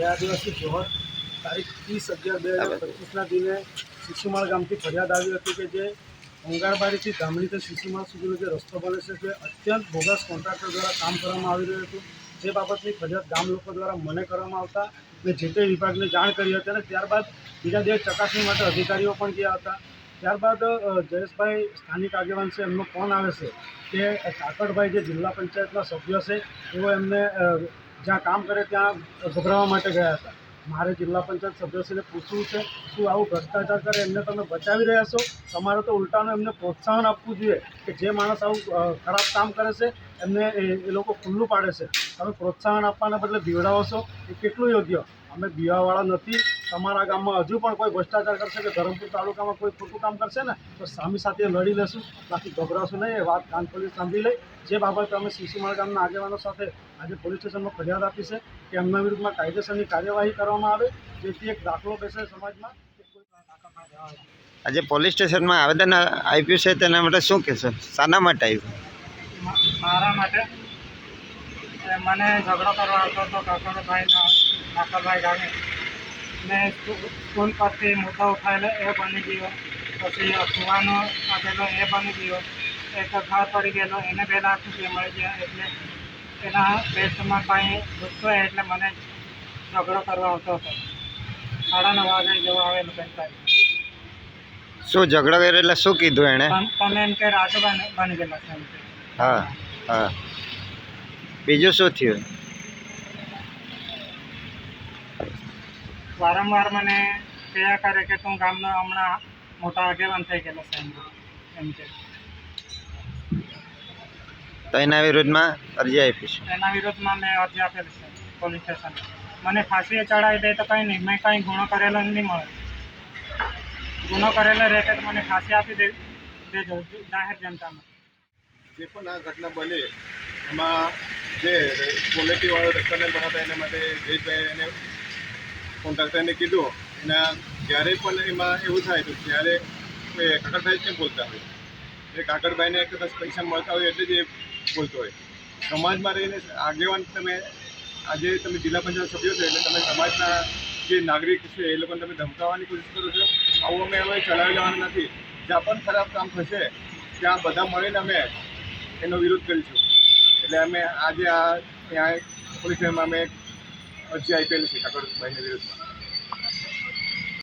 જય આદિવાસી જોહર તારીખ ત્રીસ અગિયાર બે હજાર પચીસના દિને શિશુમાળ ગામથી ફરિયાદ આવી હતી કે જે અંગારબારીથી તે શિશુમાળ સુધીનો જે રસ્તો બને છે તે અત્યંત બોગસ કોન્ટ્રાક્ટર દ્વારા કામ કરવામાં આવી રહ્યું હતું. જે બાબતની ફરિયાદ ગામ લોકો દ્વારા મને કરવામાં આવતા મેં જે તે વિભાગને જાણ કરી હતી અને ત્યારબાદ બીજા દિવસ ચકાસણી માટે અધિકારીઓ પણ ગયા હતા. ત્યારબાદ જયેશભાઈ સ્થાનિક આગેવાન છે એમનો ફોન આવે છે કે કાકડભાઈ જે જિલ્લા પંચાયતના સભ્ય છે એવો એમને જ્યાં કામ કરે ત્યાં ગભરાવા માટે ગયા હતા. મારે જિલ્લા પંચાયત સભ્યશ્રીને પૂછવું છે, શું આવું ભ્રષ્ટાચાર કરે, એમને તમે બચાવી રહ્યા છો? તમારે તો ઉલટાનું એમને પ્રોત્સાહન આપવું જોઈએ કે જે માણસ આવું ખરાબ કામ કરે છે, એમને એ એ લોકો ખુલ્લું પાડે છે. તમે પ્રોત્સાહન આપવાના બદલે બીવડાવો છો, એ કેટલું યોગ્ય? અમે બીવાવાળા નથી તમારા ગામમાં હજુ પણ કોઈ ભ્રષ્ટાચાર કરશે કે ધરમપુર તાલુકામાં કોઈ ખોટું કામ કરશે ને તો સામી સાથે લડી લેશું. બાકી ગભરાશું નહીં એ વાત કાન પોલીસ સાંભળી લઈ. જે બાબતે અમે શિશુમાળ ગામના આગેવાનો સાથે આજે પોલીસ સ્ટેશનમાં ફરિયાદ આપી છે કે એમના વિરુદ્ધમાં કાયદેસરની કાર્યવાહી કરવામાં આવે જેથી એક દાખલો બેસે સમાજમાં. કે કોઈ કાકા આજે પોલીસ સ્ટેશનમાં આવેદન આપ્યું છે તેના માટે શું કહેશો? શાના માટે આવ્યું મારા માટે? મને ઝઘડો કરવા આવતો હતો કાકરભાઈ કાકડભાઈ ગામે. મેં સ્કૂ- સ્કૂલ પરથી મુદ્દા ઉઠાવેલો એ બની ગયો. પછી કુવાનો આપેલો એ બની ગયો. એક ઘર પડી ગયેલો. એને લાખ રૂપિયા મળી ગયા એટલે એના બેસ્ટમાં કાંઈ ગુસ્સો એટલે મને ઝઘડો કરવા આવતો હતો. સાડા નવ વાગે જેવો આવેલો કંઈક શું ઝઘડો કર્યો એટલે શું કીધું એણે? તમ- એમ કે રાતો બની બની ગયેલા છે હા હા. બીજું શું થયું? વારંવાર મને કહ્યા કરે કે તું ગામનો હમણાં મોટા આગેવાન થઈ ગયેલો છે એમ. કે તો એના વિરુદ્ધમાં અરજી આપી છે. એના વિરોધમાં મેં અરજી આપેલી છે પોલીસ સ્ટેશન. મને ફાંસીએ ચડાવી દે તો કંઈ નહીં મેં કંઈ ગુનો કરેલો નહીં મળે. ગુનો કરેલો રહેતે તો મને ફાંસી આપી દે દેજો જાહેર જનતામાં. જે પણ આ ઘટના બની એમાં જે ક્વોલિટીવાળો રસ્તાને બનાવતા એના માટે જયેશભાઈ એને કોન્ટ્રાક્ટરને કીધું, એના જ્યારે પણ એમાં એવું થાય તો ત્યારે એ કાકડભાઈ કેમ બોલતા હોય. એ કાકડભાઈને કદાચ પૈસા મળતા હોય એટલે જ એ બોલતો હોય. સમાજમાં રહીને આગેવાન તમે, આજે તમે જિલ્લા પંચાયત સભ્યો છો એટલે તમે સમાજના જે નાગરિક છે એ લોકોને તમે ધમકાવવાની કોશિશ કરો છો. આવું અમે હવે ચલાવી લેવાના નથી. જ્યાં પણ ખરાબ કામ થશે, ત્યાં બધા મળીને અમે એનો વિરોધ કરીશું. એટલે અમે આજે આ, ત્યાં પોલીસ અમે અરજી આપેલી છે કાકડભાઈના વિરુદ્ધમાં